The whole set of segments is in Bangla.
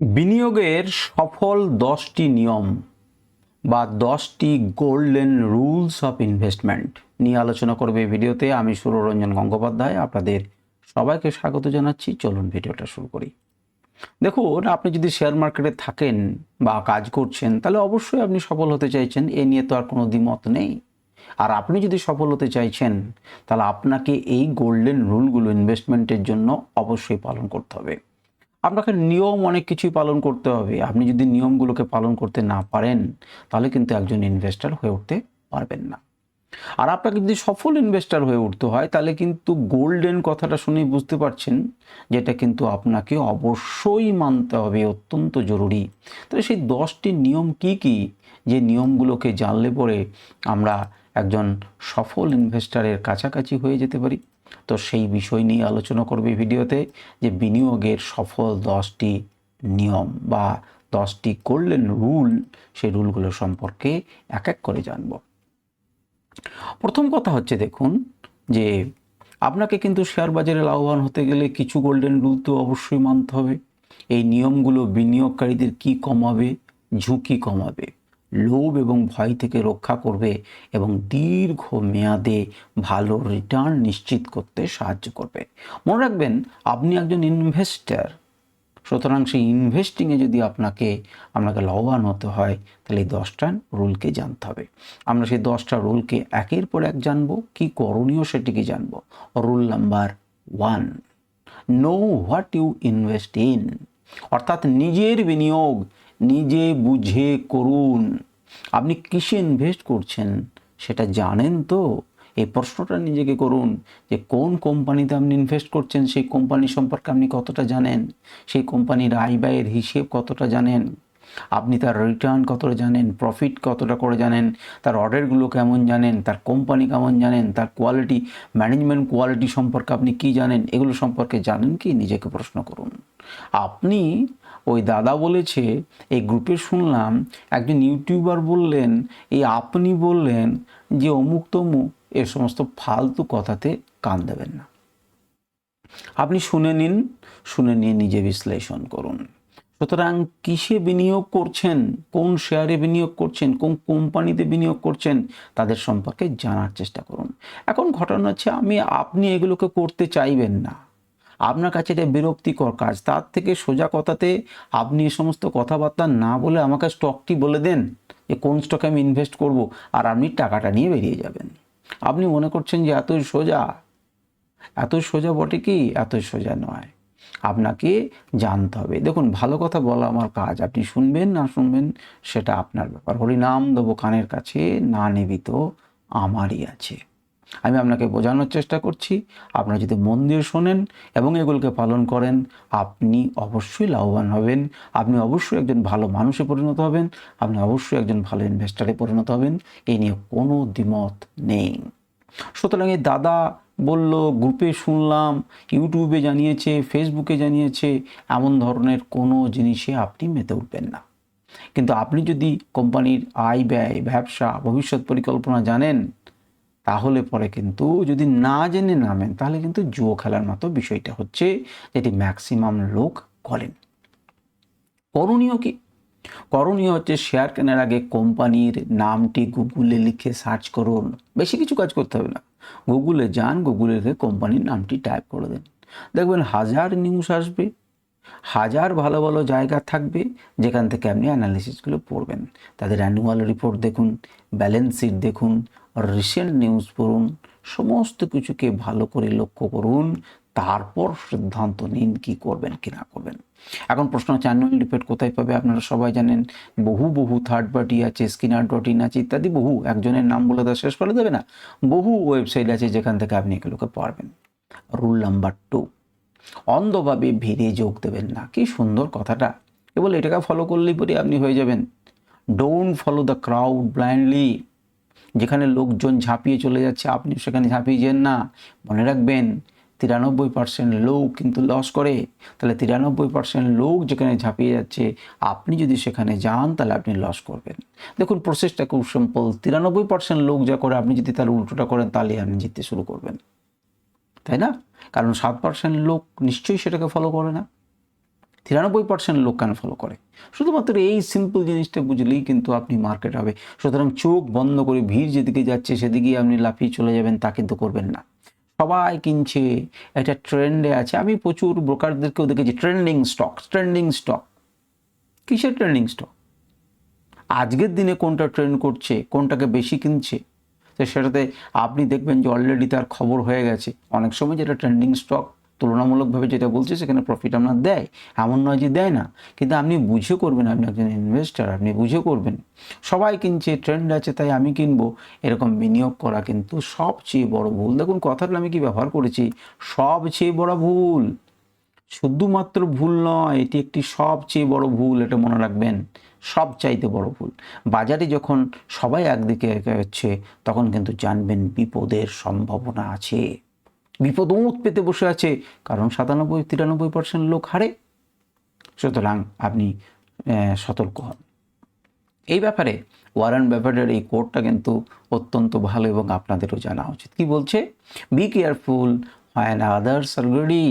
বিনিয়োগের সফল দশটি নিয়ম বা দশটি গোল্ডেন রুলস অফ ইনভেস্টমেন্ট নিয়ে আলোচনা করবে এই ভিডিওতে আমি সুররঞ্জন গঙ্গোপাধ্যায়। আপনাদের সবাইকে স্বাগত জানাচ্ছি। চলুন ভিডিওটা শুরু করি। দেখুন, আপনি যদি শেয়ার মার্কেটে থাকেন বা কাজ করছেন, তাহলে অবশ্যই আপনি সফল হতে চাইছেন। এ নিয়ে তো আর কোনো দ্বিমত নেই। আর আপনি যদি সফল হতে চাইছেন, তাহলে আপনাকে এই গোল্ডেন রুলগুলো ইনভেস্টমেন্টের জন্য অবশ্যই পালন করতে হবে। আপনাকে নিয়ম অনেক কিছুই পালন করতে হবে। আপনি যদি নিয়মগুলোকে পালন করতে না পারেন, তাহলে কিন্তু একজন ইনভেস্টর হয়ে উঠতে পারবেন না। আর আপনাকে যদি সফল ইনভেস্টর হয়ে উঠতে হয়, তাহলে কিন্তু গোল্ডেন কথাটা শুনেই বুঝতে পারছেন, যেটা কিন্তু আপনাকে অবশ্যই মানতে হবে, অত্যন্ত জরুরি। তাহলে সেই দশটি নিয়ম কি কি? যে নিয়মগুলোকে জানলে পরে আমরা একজন সফল ইনভেস্টরের কাছাকাছি হয়ে যেতে পারি। তো সেই বিষয় নিয়ে আলোচনা করবে ভিডিওতে যে বিনিয়োগের সফল দশটি নিয়ম বা দশটি গোল্ডেন রুল, সেই রুলগুলো সম্পর্কে এক এক করে জানব। প্রথম কথা হচ্ছে দেখুন যে আপনাকে কিন্তু শেয়ার বাজারে লাভবান হতে গেলে কিছু গোল্ডেন রুল তো অবশ্যই মানতে হবে। এই নিয়মগুলো বিনিয়োগকারীদের কি কমাবে, ঝুঁকি কমাবে? লোভ এবং ভয় থেকে রক্ষা করবে এবং দীর্ঘ মেয়াদে ভালো রিটার্ন নিশ্চিত করতে সাহায্য করবে। মনে রাখবেন, আপনি একজন ইনভেস্টার সুতরাং সেই ইনভেস্টিংয়ে যদি আপনাকে আপনাকে লাভবান হতে হয়, তাহলে এই দশটা রুলকে জানতে হবে। আমরা সেই দশটা রুলকে একের পর এক জানব, কি করণীয় সেটিকে জানব। Rule number one know what you invest in অর্থাৎ নিজের বিনিয়োগ নিজে বুঝে করুন। আপনি কিসে ইনভেস্ট করছেন সেটা জানেন তো? এই প্রশ্নটা নিজেকে করুন যে কোন কোম্পানিতে আপনি ইনভেস্ট করছেন, সেই কোম্পানি সম্পর্কে আপনি কতটা জানেন? সেই কোম্পানির আয় ব্যয়ের হিসেব কতটা জানেন? আপনি তার রিটার্ন কতটা জানেন? প্রফিট কতটা করে জানেন? তার অর্ডারগুলো কেমন জানেন? তার কোম্পানি কেমন জানেন? তার কোয়ালিটি ম্যানেজমেন্ট কোয়ালিটি সম্পর্কে আপনি কি জানেন? এগুলো সম্পর্কে জানেন কি? নিজেকে প্রশ্ন করুন। আপনি ওই দাদা বলেছে, এই গ্রুপে শুনলাম একজন ইউটিউবার বললেন, এই আপনি বললেন যে অমুক তমুক, এ সমস্ত ফালতু কথাতে কান দেবেন না। আপনি শুনে নিন, শুনে নিয়ে নিজে বিশ্লেষণ করুন। সুতরাং কিসে বিনিয়োগ করছেন, কোন শেয়ারে বিনিয়োগ করছেন, কোন কোম্পানিতে বিনিয়োগ করছেন, তাদের সম্পর্কে জানার চেষ্টা করুন। এখন ঘটনা হচ্ছে, আমি, আপনি এগুলোকে করতে চাইবেন না। আপনার কাছে এটা বিরক্তিকর কাজ, তার থেকে সোজা কথাতে আপনি এ সমস্ত কথাবার্তা না বলে আমাকে স্টকটি বলে দেন যে কোন স্টকে আমি ইনভেস্ট করব আর আপনি টাকাটা নিয়ে বেরিয়ে যাবেন। আপনি মনে করছেন যে এতই সোজা? এত সোজা বটে কি? এতই সোজা নয়। আপনাকে জানতে হবে। দেখুন, ভালো কথা বলা আমার কাজ। আপনি শুনবেন, না শুনবেন, সেটা আপনার ব্যাপার। হরিনাম, দেবো কানের কাছে, না নিবিত আমারই আছে। আমি আপনাকে বোঝানোর চেষ্টা করছি। আপনারা যদি মন দিয়ে শোনেন এবং এগুলোকে পালন করেন, আপনি অবশ্যই লাভবান হবেন। আপনি অবশ্যই একজন ভালো মানুষে পরিণত হবেন। আপনি অবশ্যই একজন ভালো ইনভেস্টারে পরিণত হবেন। এই নিয়ে কোনো দ্বিমত নেই। সুতরাং এই দাদা বলল, গ্রুপে শুনলাম, ইউটিউবে জানিয়েছে ফেসবুকে জানিয়েছে, এমন ধরনের কোনো জিনিসে আপনি মেতে উঠবেন না। কিন্তু আপনি যদি কোম্পানির আয় ব্যয়, ব্যবসা, ভবিষ্যৎ পরিকল্পনা জানেন তাহলে পরে কিন্তু যদি না জেনে নামেন, তাহলে কিন্তু জুয়ো খেলার মতো বিষয়টা হচ্ছে যেটি ম্যাক্সিমাম লোক করেন। করণীয় কি? করণীয় হচ্ছে শেয়ার কেনার আগে কোম্পানির নামটি গুগলে লিখে সার্চ করুন। বেশি কিছু কাজ করতে হবে না। গুগলে যান, গুগলে কোম্পানির নামটি টাইপ করে দেন। দেখবেন হাজার নিউজ আসবে হাজার ভালো ভালো জায়গা থাকবে যেখান থেকে আপনি অ্যানালিসিসগুলো পড়বেন। তাদের অ্যানুয়াল রিপোর্ট দেখুন ব্যালেন্স শিট দেখুন রিসেন্ট নিউজ পড়ুন, সমস্ত কিছুকে ভালো করে লক্ষ্য করুন, তারপর সিদ্ধান্ত নিন কি করবেন, কি না করবেন। এখন প্রশ্ন হচ্ছে অ্যানুয়াল রিপোর্ট কোথায় পাবে? আপনারা সবাই জানেন, বহু বহু থার্ড পার্টি আছে স্কিনার ডট ইন আছে, ইত্যাদি, বহু। একজনের নাম বলে দেওয়া শেষ করে দেবে না। বহু ওয়েবসাইট আছে যেখান থেকে আপনি এগুলোকে পারবেন। রুল নাম্বার টু অন্ধভাবে ভিড়ে যোগ দেবেন না। কি সুন্দর কথাটা। কেবল এটাকে ফলো করলেই পরে আপনি হয়ে যাবেন। Don't follow the crowd blindly যেখানে লোকজন ঝাঁপিয়ে চলে যাচ্ছে, আপনি সেখানে ঝাঁপিয়ে যান না। মনে রাখবেন, তিরানব্বই পার্সেন্ট লোক কিন্তু লস করে। তাহলে তিরানব্বই পার্সেন্ট লোক যেখানে ঝাঁপিয়ে যাচ্ছে, আপনি যদি সেখানে যান, তাহলে আপনি লস করবেন। দেখুন প্রসেসটা খুব সিম্পল তিরানব্বই পার্সেন্ট লোক যা করে, আপনি যদি তার উল্টোটা করেন, তাহলে আপনি জিততে শুরু করবেন। তাই না? কারণ সাত পার্সেন্ট লোক নিশ্চয়ই সেটাকে ফলো করে না। তিরানব্বই পার্সেন্ট লোক কেন ফলো করে? শুধুমাত্র এই সিম্পল জিনিসটা বুঝলেই কিন্তু আপনি মার্কেট হবে। সুতরাং চোখ বন্ধ করে ভিড় যেদিকে যাচ্ছে, সেদিকেই আপনি লাফিয়ে চলে যাবেন, তা কিন্তু করবেন না। সবাই কিনছে, এটা ট্রেন্ডে আছে। আমি প্রচুর ব্রোকারদেরকেও দেখেছি ট্রেন্ডিং স্টক ট্রেন্ডিং স্টক কিসের ট্রেন্ডিং স্টক আজকের দিনে কোনটা ট্রেন্ড করছে, কোনটাকে বেশি কিনছে? তো সেটাতে আপনি দেখবেন যে অলরেডি তার খবর হয়ে গেছে। অনেক সময় যেটা ট্রেন্ডিং স্টক তুলনামূলকভাবে যেটা বলছে, সেখানে প্রফিট আপনার দেয়। এমন নয় যে দেয় না। কিন্তু আপনি বুঝে করবেন আপনি একজন ইনভেস্টার আপনি বুঝে করবেন। সবাই কিনছে ট্রেন্ড আছে, তাই আমি কিনবো। এরকম বিনিয়োগ করা কিন্তু সবচেয়ে বড় ভুল। দেখুন, কথাটা আমি কি ব্যবহার করেছি? সবচেয়ে বড় ভুল। শুধুমাত্র ভুল নয়, এটি একটি সবচেয়ে বড় ভুল, এটা মনে রাখবেন সব চাইতে বড় ভুল। বাজারে যখন সবাই একদিকে হচ্ছে, তখন কিন্তু জানবেন বিপদের সম্ভাবনা আছে। বিপদ উঁত পেতে বসে আছে, কারণ সাতানব্বই, তিরানব্বই পার্সেন্ট লোক হারে। সুতরাং আপনি সতর্ক হন। এই ব্যাপারে ওয়ারেন ব্যাপারের এই কোডটা কিন্তু অত্যন্ত ভালো এবং আপনাদেরও জানা উচিত। কি বলছে? Be careful when others greedy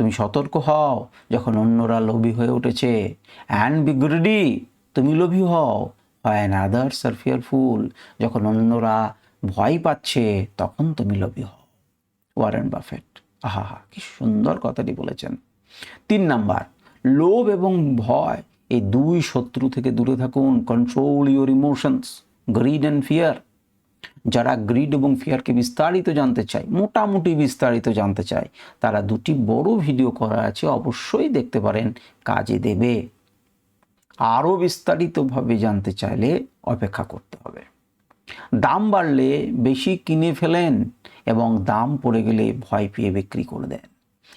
তুমি সতর্ক হও যখন অন্যরা লোভী হয়ে উঠেছে। অ্যান্ড বি গ্রেডি তুমি লোভী হও। হোয়েন আদার্স আর ফিয়ারফুল যখন অন্যরা ভয় পাচ্ছে, তখন তুমি লোভী হও। ওয়ারেন বাফেট আহা হা কি সুন্দর কথাটি বলেছেন। তিন নাম্বার, লোভ এবং ভয়, এই দুই শত্রু থেকে দূরে থাকুন। Control your emotions greed and fear যারা গ্রিড এবং ফিয়ারকে বিস্তারিত জানতে চায়, মোটামুটি বিস্তারিত জানতে চায়, তারা দুটি বড় ভিডিও করা আছে, অবশ্যই দেখতে পারেন, কাজে দেবে। আরও বিস্তারিতভাবে জানতে চাইলে অপেক্ষা করতে হবে। দাম বাড়লে বেশি কিনে ফেলেন এবং দাম পড়ে গেলে ভয় পেয়ে বিক্রি করে দেন।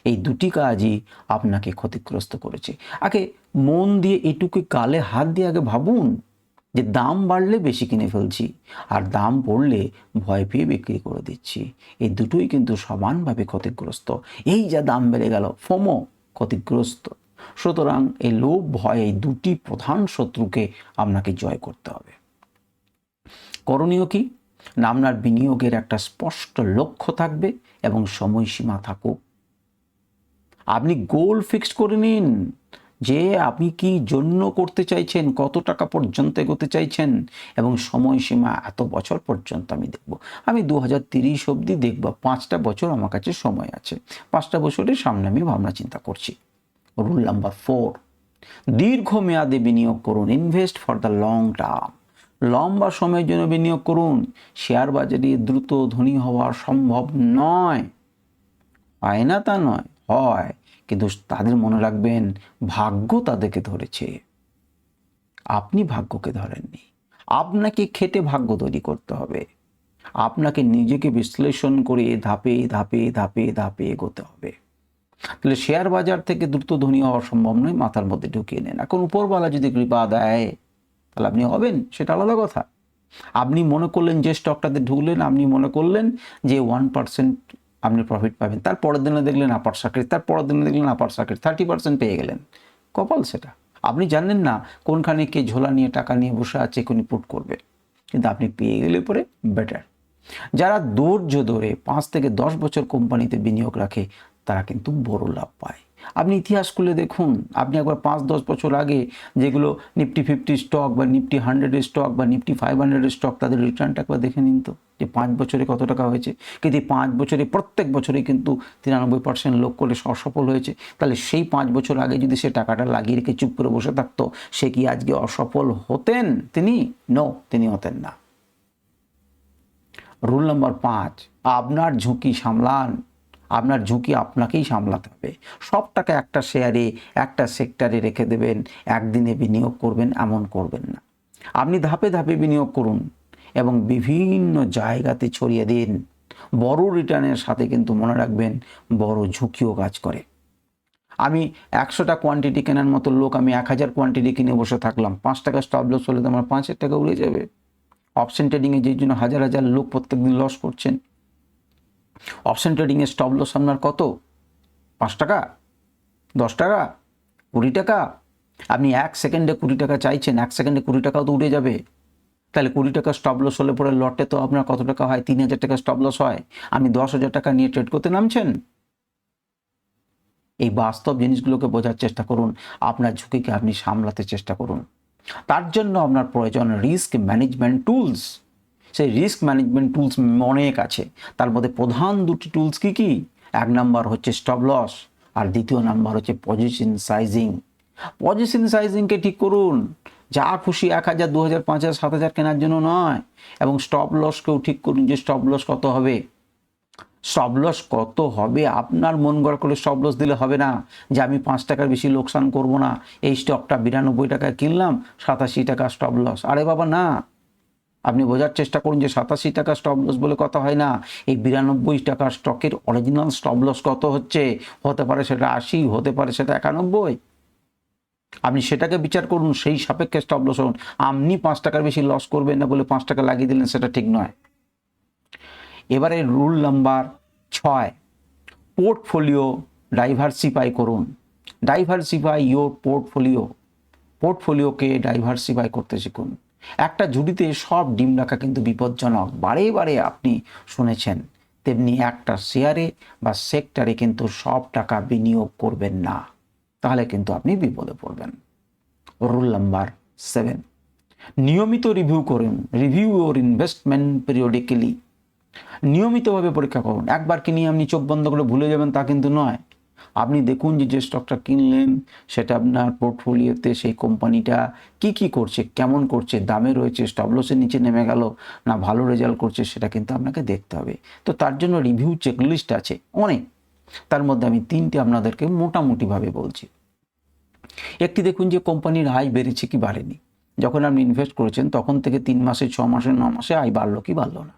এই দুটি কাজই আপনাকে ক্ষতিগ্রস্ত করেছে। আগে মন দিয়ে এটুকু গালে হাত দিয়ে আগে ভাবুন যে দাম বাড়লে বেশি কিনে ফেলছি, আর দাম পড়লে ভয় পেয়ে বিক্রি করে দিচ্ছি। এই দুটোই কিন্তু সমানভাবে ক্ষতিগ্রস্ত। এই যা দাম বেড়ে গেল, ফোমো ক্ষতিগ্রস্ত। সুতরাং এই লোভ, ভয়, এই দুটি প্রধান শত্রুকে আপনাকে জয় করতে হবে। করণীয় কি? না আপনার বিনিয়োগের একটা স্পষ্ট লক্ষ্য থাকবে এবং সময়সীমা থাকুক। আপনি গোল ফিক্সড করে নিন যে আপনি কি জন্য করতে চাইছেন, কত টাকা পর্যন্ত এগোতে চাইছেন এবং সময়সীমা এত বছর পর্যন্ত আমি দেখব। আমি দু হাজার তিরিশ অবধি দেখব, পাঁচটা বছর আমার কাছে সময় আছে। পাঁচটা বছরের সামনে আমি ভাবনা চিন্তা করছি। রুল নাম্বার ফোর, দীর্ঘমেয়াদে বিনিয়োগ করুন, invest for the long term. লম্বা সময়ের জন্য বিনিয়োগ করুন, শেয়ার বাজারে দ্রুত ধনী হওয়া সম্ভব নয়। হয় না তা নয়, হয়। কিন্তু তাদের মনে রাখবেন, ভাগ্য তাদেরকে ধরেছে। আপনি ভাগ্যকে ধরেননি। আপনাকে খেটে ভাগ্য তৈরি করতে হবে। আপনাকে নিজেকে বিশ্লেষণ করে ধাপে ধাপে ধাপে ধাপে এগোতে হবে। তাহলে শেয়ার বাজার থেকে দ্রুত ধনী হওয়া সম্ভব নয়, মাথার মধ্যে ঢুকিয়ে নেন। এখন উপরওয়ালা যদি কৃপা দেয়, তাহলে আপনি হবেন, সেটা আলাদা কথা। আপনি মনে করলেন যে স্টকটাতে ঢুকলেন, আপনি মনে করলেন যে ওয়ান পার্সেন্ট আপনি প্রফিট পাবেন। তার পরের দিনে দেখলেন আপার সার্কিট তার পরের দিনে দেখলেন আপার সার্কিট থার্টি পার্সেন্ট পেয়ে গেলেন। কপাল সেটা। আপনি জানেন না কোনখানে কে ঝোলা নিয়ে, টাকা নিয়ে বসে আছে, কোন পুট করবে। কিন্তু আপনি পেয়ে গেলে পরে বেটার যারা ধৈর্য ধরে পাঁচ থেকে দশ বছর কোম্পানিতে বিনিয়োগ রাখে, তারা কিন্তু বড় লাভ পায়। আপনি ইতিহাস খুলে দেখুন। আপনি একবার পাঁচ, দশ বছর আগে যেগুলো নিফটি ফিফটি স্টক বা নিফটি হান্ড্রেডের স্টক বা নিফটি ফাইভ হান্ড্রেডের স্টক, তাদের রিটার্নটা একবার দেখে নিন তো, যে পাঁচ বছরে কত টাকা হয়েছে। কিন্তু এই পাঁচ বছরে, প্রত্যেক বছরে কিন্তু তিরানব্বই পার্সেন্ট লোক করে অসফল হয়েছে। তাহলে সেই পাঁচ বছর আগে যদি সে টাকাটা লাগিয়ে রেখে চুপ করে বসে থাকতো, সে কি আজকে অসফল হতেন তিনি? নো তিনি হতেন না। রুল নম্বর পাঁচ, আপনার ঝুঁকি সামলান। আপনার ঝুঁকি আপনাকেই সামলাতে হবে। সব টাকা একটা শেয়ারে একটা সেক্টরে রেখে দেবেন, একদিনে বিনিয়োগ করবেন, এমন করবেন না। আপনি ধাপে ধাপে বিনিয়োগ করুন এবং বিভিন্ন জায়গাতে ছড়িয়ে দিন। বড় রিটার্নের সাথে কিন্তু মনে রাখবেন, বড় ঝুঁকিও কাজ করে। আমি একশোটা কোয়ান্টিটি কেনার মতো লোক, আমি এক হাজার কোয়ান্টিটি কিনে বসে থাকলাম। পাঁচ টাকা স্টপ লস হলে তো আমার পাঁচ হাজার টাকা উড়ে যাবে। অপশন ট্রেডিংয়ে যেই জন্য হাজার হাজার লোক প্রত্যেকদিন লস করছেন। অপশন ট্রেডিংয়ের স্টপ লস আপনার কত? পাঁচ টাকা? দশ টাকা? কুড়ি টাকা? আপনি এক সেকেন্ডে কুড়ি টাকা চাইছেন, এক সেকেন্ডে কুড়ি টাকাও তো উড়ে যাবে। তাহলে কুড়ি টাকা স্টপ লস হলে পরে লটে তো আপনার কত টাকা হয়? তিন হাজার টাকা স্টপ লস হয়। আপনি দশ হাজার টাকা নিয়ে ট্রেড করতে নামছেন? এই বাস্তব জিনিসগুলোকে বোঝার চেষ্টা করুন। আপনার ঝুঁকিকে আপনি সামলাতে চেষ্টা করুন। তার জন্য আপনার প্রয়োজন রিস্ক ম্যানেজমেন্ট টুলস সেই রিস্ক ম্যানেজমেন্ট টুলস অনেক আছে। তার মধ্যে প্রধান দুটি টুলস কি কি? এক নাম্বার হচ্ছে স্টপ লস আর দ্বিতীয় নাম্বার হচ্ছে পজিশন সাইজিং পজিশন সাইজিংকে ঠিক করুন, যা খুশি এক হাজার, দু হাজার, পাঁচ হাজার, সাত হাজার কেনার জন্য নয়, এবং স্টপ লসকেও ঠিক করুন যে স্টপ লস কত হবে। স্টপ লস কত হবে? আপনার মন গড় করে স্টপ লস দিলে হবে না, যে আমি পাঁচ টাকার বেশি লোকসান করব না। এই স্টকটা বিরানব্বই টাকায় কিনলাম, সাতাশি টাকা স্টপ লস আরে বাবা, না। আপনি বোঝার চেষ্টা করুন যে সাতাশি টাকা স্টপ লস বলে কথা হয় না। এই বিরানব্বই টাকা স্টকের অরিজিনাল স্টপ লস কত হচ্ছে? হতে পারে সেটা আশি, হতে পারে সেটা একানব্বই। আপনি সেটাকে বিচার করুন, সেই সাপেক্ষে স্টপ লস হন আপনি পাঁচ টাকার বেশি লস করবেন না বলে পাঁচ টাকা লাগিয়ে দিলেন, সেটা ঠিক নয়। এবারে রুল নাম্বার ছয় পোর্টফোলিও ডাইভার্সিফাই করুন। ডাইভার্সিফাই ইয়োর পোর্টফোলিও পোর্টফোলিওকে ডাইভার্সিফাই করতে শিখুন। একটা ঝুড়িতে সব ডিম রাখা কিন্তু বিপজ্জনক। বারে বারে আপনি শুনেছেন, তেমনি একটা শেয়ারে বা সেক্টরে কিন্তু সব টাকা বিনিয়োগ করবেন না। তাহলে কিন্তু আপনি বিপদে পড়বেন। Rule number seven. নিয়মিত রিভিউ করুন, রিভিউ ওর ইনভেস্টমেন্ট পিরিয়ডিক্যালি। নিয়মিতভাবে পরীক্ষা করুন। একবার কিনে আপনি চোখ বন্ধ করে ভুলে যাবেন তা কিন্তু নয়। আপনি দেখুন যে যে স্টকটা কিনলেন, সেটা আপনার পোর্টফোলিওতে সেই কোম্পানিটা কি কি করছে, কেমন করছে, দামে রয়েছে স্টবলসের নিচে নেমে গেল, না ভালো রেজাল্ট করছে, সেটা কিন্তু আপনাকে দেখতে হবে। তো তার জন্য রিভিউ চেকলিস্ট আছে অনেক। তার মধ্যে আমি তিনটি আপনাদেরকে মোটামুটিভাবে বলছি। একটি দেখুন যে কোম্পানির আয় বেড়েছে কি বাড়েনি। যখন আপনি ইনভেস্ট করেছেন, তখন থেকে তিন মাসে, ছ মাসে, ন মাসে আয় বাড়লো কি বাড়লো না।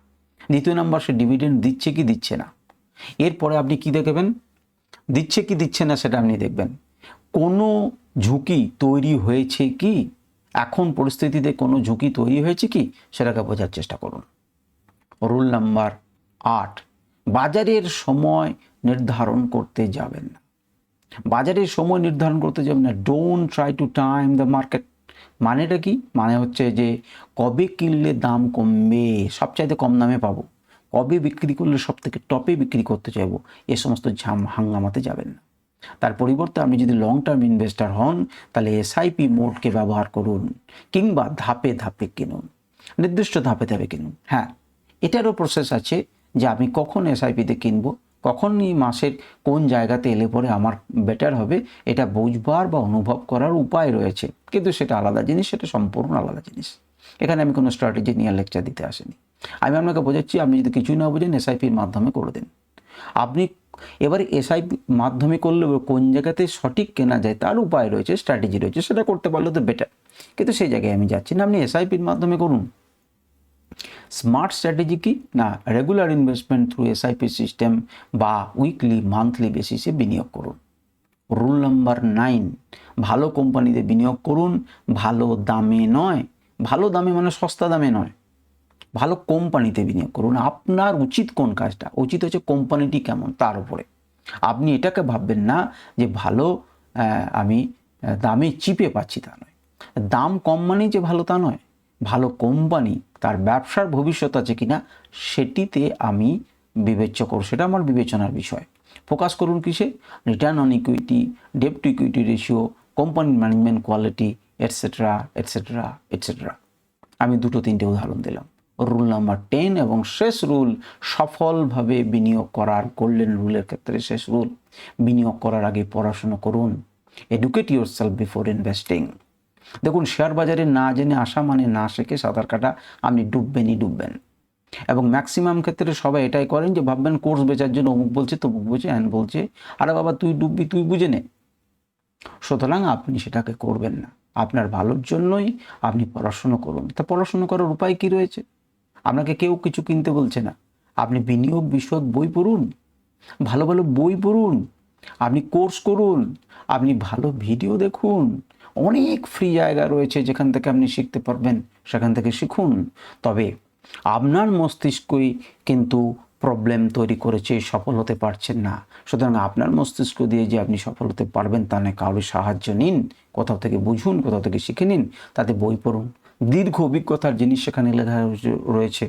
দ্বিতীয় নাম্বার, সে ডিভিডেন্ড দিচ্ছে কি দিচ্ছে না। এরপরে আপনি কি দেখবেন? দিচ্ছে কি দিচ্ছে না সেটা আপনি দেখবেন। কোনো ঝুঁকি তৈরি হয়েছে কি? এখন পরিস্থিতিতে কোনো ঝুঁকি তৈরি হয়েছে কি? সেটাকে বোঝার চেষ্টা করুন। রুল নাম্বার আট, বাজারের সময় নির্ধারণ করতে যাবেন। না বাজারের সময় নির্ধারণ করতে যাবেন না। Don't try to time the market মানেটা কি? মানে হচ্ছে যে কবে কিনলে দাম কমবে? সবচাইতে কম দামে পাবো। কবে বিক্রি করলে সব থেকে টপে বিক্রি করতে চাইব, এ সমস্ত ঝাম হাঙ্গামাতে যাবেন না। তার পরিবর্তে আপনি যদি লং টার্ম ইনভেস্টার হন, তাহলে এসআইপি মোডকে ব্যবহার করুন, কিংবা ধাপে ধাপে কিনুন, নির্দিষ্ট ধাপে ধাপে কিনুন। হ্যাঁ এটারও প্রসেস আছে যে আমি কখন এসআইপিতে কিনবো, কখন এই মাসের কোন জায়গাতে এলে পরে আমার বেটার হবে, এটা বুঝবার বা অনুভব করার উপায় রয়েছে। কিন্তু সেটা আলাদা জিনিস, সেটা সম্পূর্ণ আলাদা জিনিস। এখানে আমি কোনো স্ট্র্যাটেজি নিয়ে লেকচার দিতে আসিনি। আমি আপনাকে বোঝাচ্ছি, আপনি যদি কিছুই না বোঝেন এসআইপির মাধ্যমে করে দিন। আপনি এবারে এসআইপি মাধ্যমে করলে কোন জায়গাতে সঠিক কেনা যায়, তার উপায় রয়েছে স্ট্র্যাটেজি রয়েছে, সেটা করতে পারলে তো বেটার কিন্তু সেই জায়গায় আমি যাচ্ছি না, আপনি এসআইপির মাধ্যমে করুন। স্মার্ট স্ট্র্যাটেজি কি? না regular investment through SIP system বা উইকলি মান্থলি বেসিসে বিনিয়োগ করুন। রুল নাম্বার নাইন ভালো কোম্পানিতে বিনিয়োগ করুন, ভালো দামে নয়। ভালো দামে মানে সস্তা দামে নয়। ভালো কোম্পানিতে বিনিয়োগ করুন। আপনার উচিত কোন কাজটা? উচিত হচ্ছে কোম্পানিটি কেমন? তার উপরে। আপনি এটাকে ভাববেন না যে ভালো আমি দামে চিপে পাচ্ছি তা নয়। দাম কম মানেই যে ভালো তা নয়। ভালো কোম্পানি, তার ব্যবসার ভবিষ্যৎ আছে কিনা, সেটিতে আমি বিবেচ্য করব। সেটা আমার বিবেচনার বিষয়। ফোকাস করুন কিসে? Return on equity debt to equity ratio কোম্পানির management quality etcetera etcetera etcetera আমি দুটো তিনটে উদাহরণ দিলাম। রুল নাম্বার টেন এবং শেষ রুল সফলভাবে বিনিয়োগ করার গোল্ডেন রুলের ক্ষেত্রে শেষ রুল বিনিয়োগ করার আগে পড়াশুনো করুন educate yourself before investing দেখুন শেয়ার বাজারে না জেনে আসা মানে না শেখে সাঁতার কাটা, আপনি ডুববেনই ডুববেন। এবং ম্যাক্সিমাম ক্ষেত্রে সবাই এটাই করেন যে ভাববেন কোর্স বেচার জন্য অমুক বলছে, তমুক বলছে, হ্যান বলছে, আরে বাবা তুই ডুববি, তুই বুঝে নে। সুতরাং আপনি সেটাকে করবেন না। আপনার ভালোর জন্যই আপনি পড়াশুনো করুন। তা পড়াশুনো করার উপায় কি রয়েছে? আপনাকে কেউ কিছু কিনতে বলছে না। আপনি বিনিয়োগ বিষয়ক বই পড়ুন, ভালো ভালো বই পড়ুন, আপনি কোর্স করুন, আপনি ভালো ভিডিও দেখুন। অনেক ফ্রি জায়গা রয়েছে যেখান থেকে আপনি শিখতে পারবেন, সেখান থেকে শিখুন। তবে আপনার মস্তিষ্কই কিন্তু প্রবলেম তৈরি করেছে, সফল হতে পারছেন না। সুতরাং আপনার মস্তিষ্ক দিয়ে যে আপনি সফল হতে পারবেন তা নয়, কারোর সাহায্য নিন, কোথাও থেকে বুঝুন, কোথাও থেকে শিখে নিন, তাতে বই পড়ুন। দীর্ঘ অভিজ্ঞতার জিনিস সেখানে লেখা রয়েছে।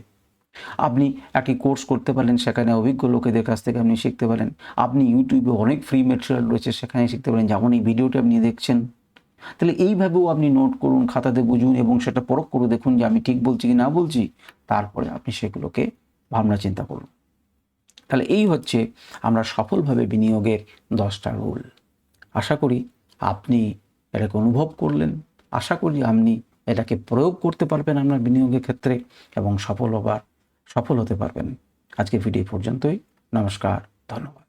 আপনি একটি কোর্স করতে পারেন সেখানে অভিজ্ঞ লোকেদের কাছ থেকে আপনি শিখতে পারেন আপনি ইউটিউবে অনেক ফ্রি মেটেরিয়াল রয়েছে, সেখানে শিখতে পারেন যেমন এই ভিডিওটা আপনি দেখছেন। তাহলে এইভাবেও আপনি নোট করুন, খাতাতে বুঝুন এবং সেটা পরখ করে দেখুন যে আমি ঠিক বলছি কি না বলছি। তারপরে আপনি সেগুলোকে ভাবনা চিন্তা করুন। তাহলে এই হচ্ছে আমরা সফলভাবে বিনিয়োগের দশটা রুল। আশা করি আপনি এটাকে অনুভব করলেন। আশা করি আপনি এটাকে প্রয়োগ করতে পারবেন আপনার বিনিয়োগের ক্ষেত্রে এবং সফল হবার সফল হতে পারবেন। আজকে ভিডিও পর্যন্তই। নমস্কার, ধন্যবাদ।